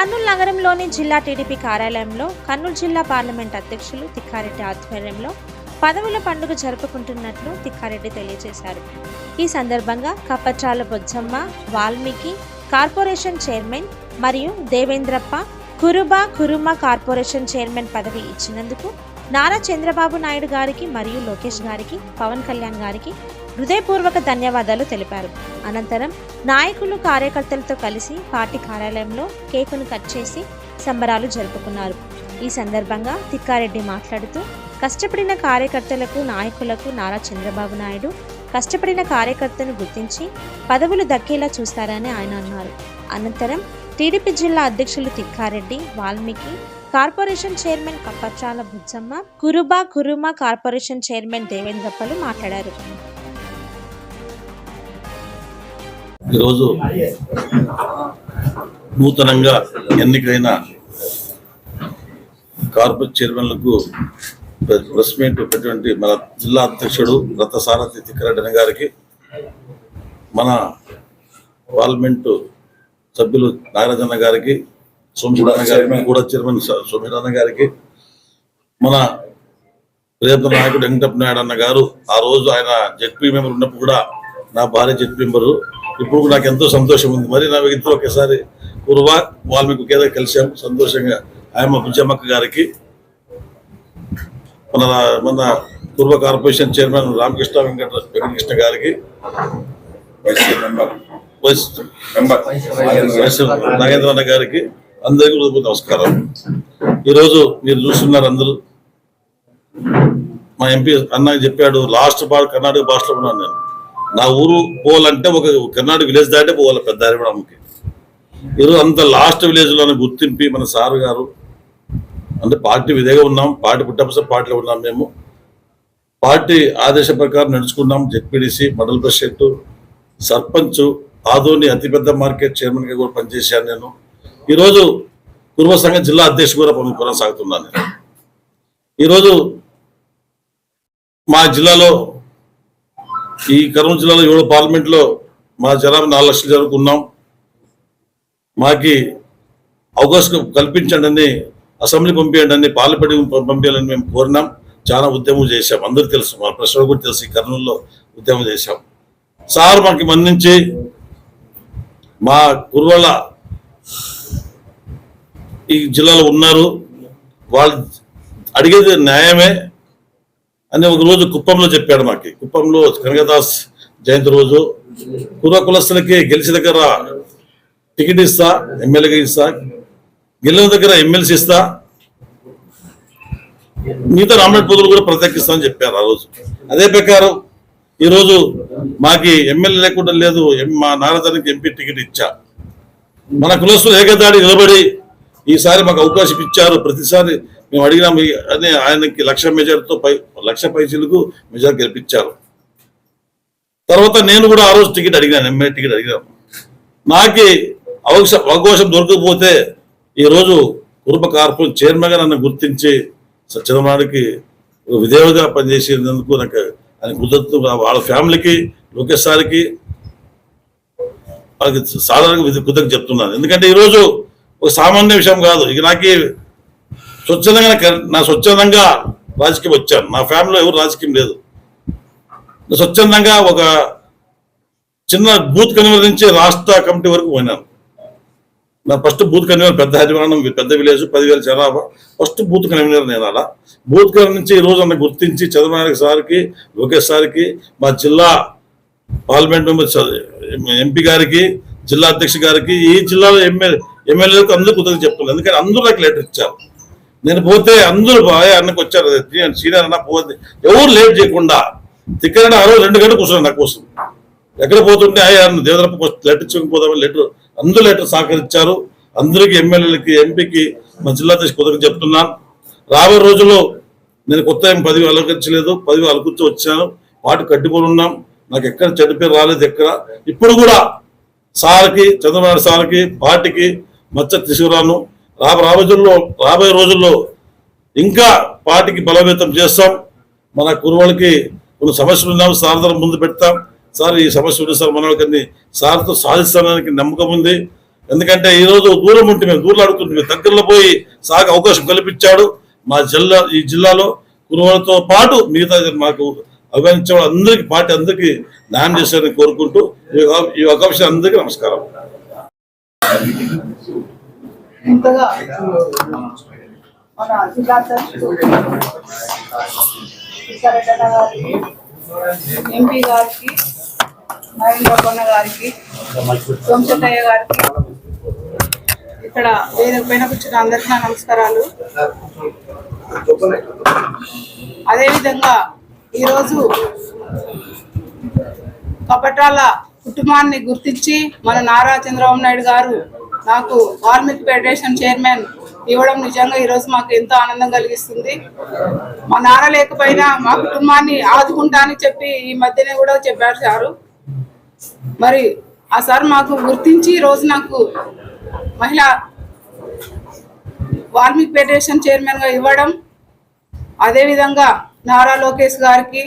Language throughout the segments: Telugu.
కర్నూలు నగరంలోని జిల్లా టీడీపీ కార్యాలయంలో కర్నూలు జిల్లా పార్లమెంట్ అధ్యక్షులు తిక్కారెడ్డి ఆధ్వర్యంలో పదవుల పండుగ జరుపుకుంటున్నట్లు తిక్కారెడ్డి తెలియజేశారు. ఈ సందర్భంగా కప్పచాల బొజ్జమ్మ వాల్మీకి కార్పొరేషన్ చైర్మన్ మరియు దేవేంద్రప్ప కురుబా కురుమ కార్పొరేషన్ చైర్మన్ పదవి ఇచ్చినందుకు నారా చంద్రబాబు నాయుడు గారికి మరియు లోకేష్ గారికి పవన్ కళ్యాణ్ గారికి హృదయపూర్వక ధన్యవాదాలు తెలిపారు. అనంతరం నాయకులు కార్యకర్తలతో కలిసి పార్టీ కార్యాలయంలో కేకును కట్ చేసి సంబరాలు జరుపుకున్నారు. ఈ సందర్భంగా తిక్కారెడ్డి మాట్లాడుతూ కష్టపడిన కార్యకర్తలకు నాయకులకు నారా చంద్రబాబు నాయుడు కష్టపడిన కార్యకర్తను గుర్తించి పదవులు దక్కేలా చూస్తారని ఆయన అన్నారు. అనంతరం టీడీపీ జిల్లా అధ్యక్షులు Tikka Reddy Valmiki corporation chairman Kappachala Bujjamma Kuruba Kuruma corporation chairman దేవేంద్రప్పలు మాట్లాడారు. ఈరోజు నూతనంగా ఎన్నికైన కార్పొరేట్ చైర్మన్లకు ప్రె- ప్రెస్ మీట్ పెట్టినటువంటి మన జిల్లా అధ్యక్షుడు రథసారథి తిక్కరెడ్డి గారికి మన పార్లమెంటు సభ్యులు నాగరాజన్న గారికి సోమిరాన్న గారికి కూడా చైర్మన్ సోమిరాన్న గారికి మన ప్రియతమ నాయకుడు వెంకటప్ప నాయుడు అన్న గారు ఆ రోజు ఆయన జెడ్పీ మెంబర్ ఉన్నప్పుడు కూడా నా భార్య జెడ్పీ మెంబరు ఇప్పుడు నాకు ఎంతో సంతోషం ఉంది. మరి నా ఇద్దరు ఒకేసారి కురువా వాల్మీకి ఒకేదో కలిసాము సంతోషంగా ఆయమ్మ బుజ్జమ్మక్క గారికి మన మన కుర్వ కార్పొరేషన్ చైర్మన్ రామకృష్ణ వెంకట వెంకటకృష్ణ గారికి వైస్ గారికి అందరికీ హృదయపూర్వక నమస్కారం ఈరోజు మీరు చూస్తున్నారు అందరూ. మా ఎంపీ అన్న చెప్పాడు లాస్ట్ బార్ కర్ణాటక భాషలో ఉన్నాను నేను. నా ఊరు పోవాలంటే ఒక కర్ణాటక విలేజ్ దాటే పోవాలి పెద్ద హరివడంకి ఈరోజు అంత లాస్ట్ విలేజ్లోనే గుర్తింపి మన సారు గారు. అంటే పార్టీ విధేగా ఉన్నాం పార్టీ పుట్టపస పార్టీలో ఉన్నాం మేము. పార్టీ ఆదేశ ప్రకారం నడుచుకున్నాం జెడ్పీడీసీ మండల ప్రెసిడెంట్ సర్పంచ్ ఆదోని అతిపెద్ద మార్కెట్ చైర్మన్గా కూడా పనిచేశాను నేను. ఈరోజు కుర్మ సంఘం జిల్లా అధ్యక్షుడు కూడా పని కొనసాగుతున్నాను నేను. ఈరోజు మా జిల్లాలో ఈ కర్నూలు జిల్లాలో ఏడు పార్లమెంట్లో మా జనాభా నాలుగు లక్షలు జరుపుకున్నాం మాకి అవకాశం కల్పించండి అని అసెంబ్లీ పంపించండి అని పార్లమెంట్ పంపించాలని మేము కోరినాం. చాలా ఉద్యమం చేశాం. అందరికీ తెలుసు మా ప్రశ్నలు కూడా తెలుసు ఈ కర్నూలులో ఉద్యమం చేశాం. సార్ మాకు మన్నించి మా కుర్వల ఈ జిల్లాలో ఉన్నారు. వాళ్ళు అడిగేది న్యాయమే. అని ఒక రోజు కుప్పంలో చెప్పాడు మాకి. కుప్పంలో కనకదాస్ జయంతి రోజు. కుర్ర కులస్తులకి గెలిచిన దగ్గర టికెట్ ఇస్తా ఎమ్మెల్యేగా ఇస్తా గెలిచిన దగ్గర ఎమ్మెల్సీ ఇస్తా. మిగతా నామినేట్ పొదులు కూడా ప్రత్యేకిస్తా అని చెప్పారు ఆ రోజు. అదే ప్రకారం ఈరోజు మాకి ఎమ్మెల్యే లేకుండా లేదు ఎం- మా నారదానికి ఎంపీ టికెట్ ఇచ్చా. మన కులస్తులు ఏకదాడి నిలబడి ఈసారి మాకు అవకాశం ఇచ్చారు. ప్రతిసారి మేము అడిగినాం అని ఆయనకి లక్ష మెజార్టీతో పై లక్ష పైసలకు మెజార్ గెలిపించారు. తర్వాత నేను కూడా ఆ రోజు టికెట్ అడిగినాను ఎమ్మెల్యే టికెట్ అడిగినాను. నాకి అవకాశం అవకాశం దొరకకపోతే ఈరోజు కుటుంబ కార్పొరేషన్ చైర్మన్గా నన్ను గుర్తించి సత్యనారాయణకి విధేయుగా పనిచేసేందుకు నాకు ఆయన కృతజ్ఞత వాళ్ళ ఫ్యామిలీకి లోకేష్ సార్కి వాళ్ళకి సాధారణంగా కృతజ్ఞత చెప్తున్నాను. ఎందుకంటే ఈరోజు ఒక సామాన్య విషయం కాదు. ఇక నాకు స్వచ్ఛందంగా నా స్వచ్ఛందంగా రాజకీయం వచ్చాను. నా ఫ్యామిలీలో ఎవరు రాజకీయం లేదు. స్వచ్ఛందంగా ఒక చిన్న బూత్ కన్వీనర్ నుంచి రాష్ట్ర కమిటీ వరకు పోయినాను. నా ఫస్ట్ బూత్ కన్వీనర్ పెద్ద హరివరణం పెద్ద విలేజ్ పదివేల జనాభా ఫస్ట్ బూత్ కన్వీనర్ నేను అలా. బూత్ కన్వీనర్ నుంచి ఈ రోజు గుర్తించి చంద్రబాబు సార్కి లోకేష్ సార్కి మా జిల్లా పార్లమెంట్ మెంబర్ ఎంపీ గారికి జిల్లా అధ్యక్ష గారికి ఈ జిల్లాలో ఎమ్మెల్యే ఎమ్మెల్యేలకు అందరూ కృతజ్ఞత చెప్తున్నారు ఎందుకంటే అందరూ నాకు లెటర్ ఇచ్చారు. నేను పోతే అందరూ బాగా అన్నకు వచ్చారు. సీనియర్ అన్న పోతే ఎవరు లేట్ చేయకుండా తిక్కన ఆ రోజు రెండు గంటలు కూర్చున్నాను నా కోసం. ఎక్కడ పోతుంటే అయ్యా దేవదరప్ప లెటర్ ఇచ్చకపోదామని లెటర్ అందరూ లెటర్ సహకరించారు. అందరికీ ఎమ్మెల్యేలకి ఎంపీకి మా జిల్లా అధ్యక్ష కుదరక చెప్తున్నాను. రాబోయే రోజుల్లో నేను కొత్త ఏం పదవి అలంకరించలేదు. పదవి అలంకరించి వచ్చాను. పాటు కట్టుకొని ఉన్నాం. నాకు ఎక్కడ చెడ్డ పేరు రాలేదు ఎక్కడ. ఇప్పుడు కూడా సార్కి చంద్రబాబు సార్కి పార్టీకి మచ్చ తీసుకురాను. రాబో రాబోయే రోజుల్లో రాబోయే రోజుల్లో ఇంకా పార్టీకి బలోపేతం చేస్తాం. మన కురువులకి కొన్ని సమస్యలు ఉన్నాము సార్ ముందు పెడతాం. సార్ ఈ సమస్య ఉంది సార్ మన వాళ్ళకి సార్తో సాధిస్తానికి నమ్మకం ఉంది. ఎందుకంటే ఈ రోజు దూరం ఉంటే మేము దూరం అడుగుతుంటే దగ్గరలో పోయి సాగు అవకాశం కల్పించాడు. మా జిల్లా ఈ జిల్లాలో కురువులతో పాటు మిగతా మాకు అభిమానించే అందరికీ పార్టీ అందరికీ న్యాయం చేశారని కోరుకుంటూ ఈ ఈ అవకాశం అందరికీ నమస్కారం. ఇంతగా మన జిల్లా అధ్యక్షుడు కిషారెడ్డి గారికి ఎంపీ గారికి నరేంద్ర కొన్న గారికి సోమశెట్టయ్య గారికి ఇక్కడ వేదిక పైన కూర్చున్న అందరికీ నా నమస్కారాలు. అదేవిధంగా ఈరోజు కపటాల కుటుంబాన్ని గుర్తించి మన నారా చంద్రబాబు నాయుడు గారు నాకు కార్మిక్ ఫెడరేషన్ చైర్మన్ ఇవ్వడం నిజంగా ఈరోజు మాకు ఎంతో ఆనందం కలిగిస్తుంది. మా నాన్న లేకపోయినా మా కుటుంబాన్ని ఆదుకుంటా అని చెప్పి ఈ మధ్యనే కూడా చెప్పారు సారు. మరి ఆ సార్ మాకు గుర్తించి ఈ రోజు నాకు మహిళా వాల్మీకి ఫెడరేషన్ చైర్మన్గా ఇవ్వడం అదేవిధంగా నారా లోకేష్ గారికి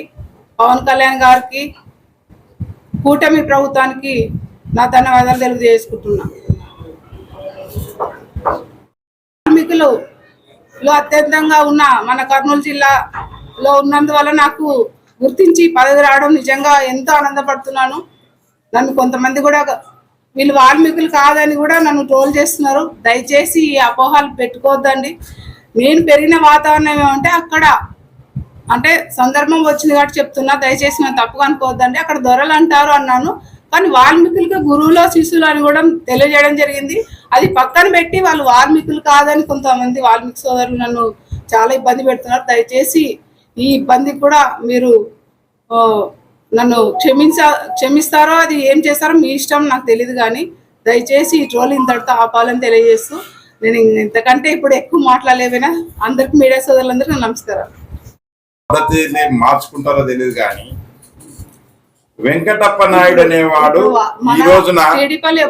పవన్ కళ్యాణ్ గారికి కూటమి ప్రభుత్వానికి నా ధన్యవాదాలు తెలియజేసుకుంటున్నాను కార్మికులు లో అత్యంతంగా ఉన్న మన కర్నూలు జిల్లాలో ఉన్నందువల్ల నాకు గుర్తించి పదవి రావడం నిజంగా ఎంతో ఆనందపడుతున్నాను. నన్ను కొంతమంది కూడా వీళ్ళు వాల్మీకులు కాదని కూడా నన్ను ట్రోల్ చేస్తున్నారు. దయచేసి ఈ అపోహలు పెట్టుకోవద్దండి. నేను పెరిగిన వాతావరణం ఏమంటే అక్కడ అంటే సందర్భం వచ్చింది కాబట్టి చెప్తున్నా. దయచేసి నేను తప్పుగా అనుకోవద్దండి. అక్కడ దొరలు అంటారు అన్నాను. కానీ వాల్మీకులకి గురువులో శిష్యులు అని కూడా తెలియజేయడం జరిగింది. అది పక్కన పెట్టి వాళ్ళు వాల్మీకులు కాదని కొంతమంది వాల్మీకి సోదరులు నన్ను చాలా ఇబ్బంది పెడుతున్నారు దయచేసి ఈ ఇబ్బందికి కూడా మీరు నన్ను క్షమించ క్షమిస్తారో అది ఏం చేస్తారో మీ ఇష్టం నాకు తెలియదు కానీ దయచేసి ఈ ట్రోల్ ఇంతటితో ఆపాలని తెలియజేస్తూ నేను ఇంతకంటే ఇప్పుడు ఎక్కువ మాట్లాడలేకపోయినా అందరికి మీడియా సోదరులందరికీ నా నమస్కారం పద్ధతిని మార్చుకుంటారో తెలియదు కానీ వెంకటప్ప నాయుడు అనేవాడు ఈ రోజున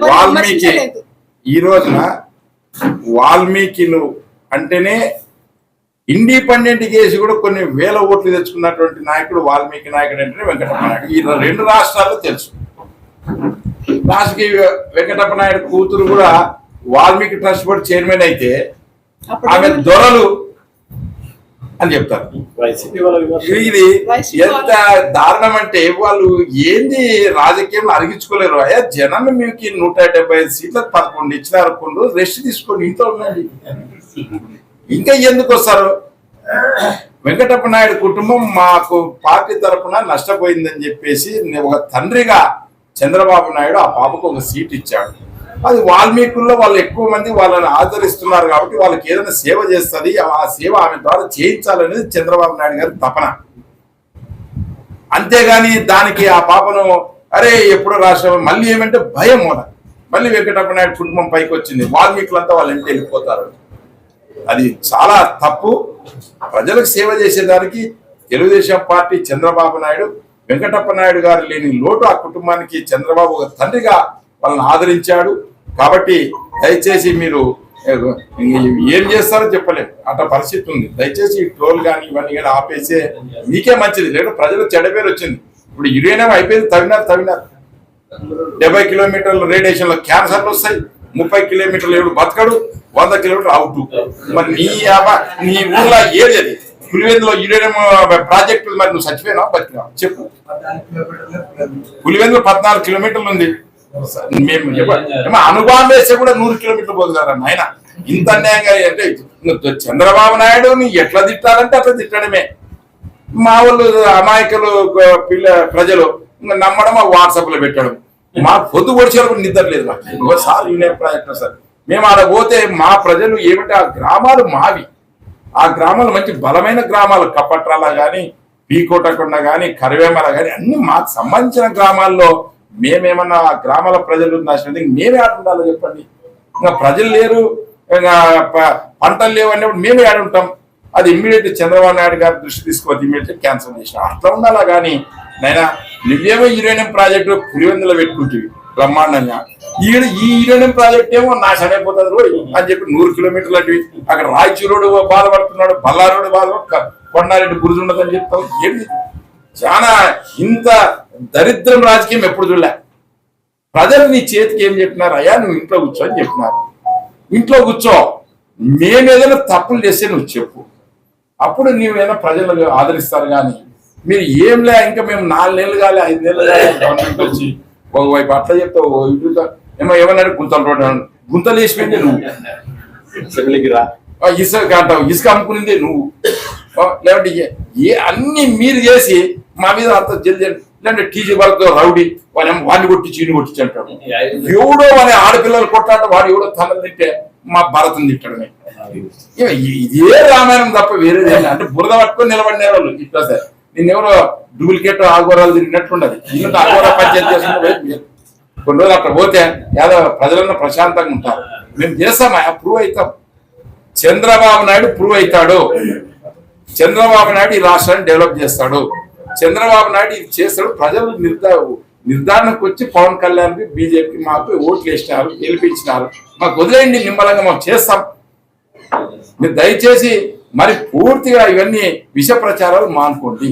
వాల్మీకి. ఈ రోజున వాల్మీకిలు అంటేనే ఇండిపెండెంట్ కేసి కూడా కొన్ని వేల ఓట్లు తెచ్చుకున్నటువంటి నాయకుడు వాల్మీకి నాయకుడు అంటేనే వెంకటప్ప నాయుడు ఈ రెండు రాష్ట్రాల్లో తెలుసు. లాస్ట్కి వెంకటప్ప నాయుడు కూతురు కూడా వాల్మీకి ట్రస్ట్ బోర్డు చైర్మన్ అయితే ఆమె దొరలు అని చెప్తారు. ఇది ఎంత దారుణం అంటే వాళ్ళు ఏంది రాజకీయం అరిగించుకోలేరు. అయ్యా జనం మీకు నూట డెబ్బై ఐదు సీట్లకు పదకొండు కొన్ని రోజులు రెస్ట్ తీసుకోండి ఇంట్లో ఉండండి. ఇంకా ఎందుకు వస్తారు? వెంకటప్ప నాయుడు కుటుంబం మాకు పార్టీ తరపున నష్టపోయిందని చెప్పేసి నేను ఒక తండ్రిగా చంద్రబాబు నాయుడు ఆ పాపకు ఒక సీట్ ఇచ్చాడు. అది వాల్మీకుల్లో వాళ్ళు ఎక్కువ మంది వాళ్ళని ఆదరిస్తున్నారు కాబట్టి వాళ్ళకి ఏదైనా సేవ చేస్తుంది ఆ సేవ ఆమె ద్వారా చేయించాలనేది చంద్రబాబు నాయుడు గారి తపన. అంతేగాని దానికి ఆ పాపను అరే ఎప్పుడు రాష్ట్రం మళ్ళీ ఏమంటే భయం మూల మళ్ళీ వెంకటప్ప నాయుడు కుటుంబం పైకి వచ్చింది. వాల్మీకులంతా వాళ్ళు ఇంటి వెళ్ళిపోతారు. అది చాలా తప్పు. ప్రజలకు సేవ చేసేదానికి తెలుగుదేశం పార్టీ చంద్రబాబు నాయుడు వెంకటప్ప నాయుడు గారు లేని లోటు ఆ కుటుంబానికి చంద్రబాబు ఒక తండ్రిగా వాళ్ళని ఆదరించాడు. కాబట్టి దయచేసి మీరు ఏం చేస్తారో చెప్పలేము అట్లా పరిస్థితి ఉంది. దయచేసి ట్రోల్ కానీ ఇవన్నీ కానీ ఆపేసే మీకే మంచిది. లేదు ప్రజలు చెడ పేరు వచ్చింది. ఇప్పుడు యురేనియం అయిపోయింది తవ్వినారు తవ్వినారు. డెబ్బై కిలోమీటర్ల రేడియేషన్లో క్యాన్సర్లు వస్తాయి. ముప్పై కిలోమీటర్లు ఎవడు బతకడు వంద కిలోమీటర్లు అవుట్ మరి నీ నీ ఊర్లో ఏది అది? పులివెందులో యురేనియం ప్రాజెక్టు మరి నువ్వు చచ్చిపోయినావు బతికినావు? చెప్పు. పులివెందులో పద్నాలుగు కిలోమీటర్లు ఉంది. మేము అనుభవం వేస్తే కూడా నూరు కిలోమీటర్లు పోతున్నారు నాయన? ఇంత అన్యాయంగా అంటే చంద్రబాబు నాయుడు నీ ఎట్లా తిట్టాలంటే అట్లా తిట్టడమే. మా వాళ్ళు అమాయకులు పిల్ల ప్రజలు నమ్మడం వాట్సాప్లో పెట్టడం. మా పొద్దు పొడిచేలకు నిద్ర లేదు మాకు. ఒకసారి యూనియన్ ప్రాజెక్ట్ సార్? మేము ఆడ పోతే మా ప్రజలు ఏమిటి ఆ గ్రామాలు మావి. ఆ గ్రామాలు మంచి బలమైన గ్రామాలు. కప్పట్రాల గాని పీకోటకొండ గాని కరివేమల గాని అన్ని మాకు సంబంధించిన గ్రామాల్లో మేమేమన్నా గ్రామాల ప్రజలు నాశనం మేమే ఆడ ఉండాలో చెప్పండి. ఇంకా ప్రజలు లేరు ఇంకా పంటలు లేవు అన్నప్పుడు మేమే ఆడ ఉంటాం. అది ఇమ్మీడియట్ చంద్రబాబు నాయుడు గారి దృష్టి తీసుకోవద్దు ఇమ్మీడియట్ క్యాన్సిల్ చేసిన అట్లా ఉండాలా కానీ నైనా నువ్వేమో యురేనియం ప్రాజెక్టు పులివెందులో పెట్టుకుంటుంది బ్రహ్మాండంగా. ఈడ ఈ యురేనియం ప్రాజెక్ట్ ఏమో నాశనం అయిపోతుంది రోజు అని చెప్పి నూరు కిలోమీటర్లు అటు అక్కడ రాయచూరుడు బాధపడుతున్నాడు బల్లారుడు బాధపడు కొండారెడ్డి గురుజుండదని చెప్తాం ఏంటి చాలా ఇంత దరిద్రం రాజకీయం ఎప్పుడు చూడలే. ప్రజలు నీ చేతికి ఏం చెప్పినారు? అయ్యా నువ్వు ఇంట్లో కూర్చో అని చెప్పినారు. ఇంట్లో కూర్చో. మేము ఏదైనా తప్పులు చేస్తే నువ్వు చెప్పు. అప్పుడు నీవేనా ప్రజలు ఆదరిస్తారు కానీ మీరు ఏం లే ఇంకా మేము నాలుగు నెలలు కాలే ఐదు నెలలు కాలే గవర్నమెంట్ వచ్చి ఒకవైపు అట్లా చెప్తావు ఓ ఇటు చెప్తావు. ఏమో ఏమన్నాడు? గుంతలు రోడ్డు. గుంతలు వేసిపోయింది నువ్వు. ఇసుక అంటావు. ఇసుక అమ్ముకునింది నువ్వు. ఏ- ఏ అన్ని మీరు చేసి మా మీద అంత జల్ది లేదంటే టీజీ వాళ్ళతో రౌడీ వాడి వాడిని కొట్టి చీని కొట్టించి అంటాడు ఎవడో వాడి ఆడపిల్లలు కొట్టాట వాడు ఎవడో తల తింటే మా భరతం తిట్టడమే ఇదే రామాయణం తప్ప వేరేది. అంటే బురద పట్టుకొని నిలబడిన వాళ్ళు ఇట్లా సార్. నిన్నెవరో డూప్లికేట్ ఆగోరాలు తిరిగినట్టుండదు ఆగోరా పంచాయతీ చేసుకుంటే. కొన్ని రోజులు అక్కడ పోతే యాదవ ప్రజలన్నా ప్రశాంతంగా ఉంటారు. మేము చేస్తామా? ప్రూవ్ అవుతాం. చంద్రబాబు నాయుడు ప్రూవ్ అవుతాడు. చంద్రబాబు నాయుడు ఈ రాష్ట్రాన్ని డెవలప్ చేస్తాడు. చంద్రబాబు నాయుడు ఇది చేస్తాడు. ప్రజలు నిర్ధార నిర్ధారణకు వచ్చి పవన్ కళ్యాణ్ బీజేపీ మాకు ఓట్లు వేసినారు గెలిపించినారు. మాకు వదిలేయండి నిమ్మలంగా మేము చేస్తాం. మీరు దయచేసి మరి పూర్తిగా ఇవన్నీ విష ప్రచారాలు మానుకోండి.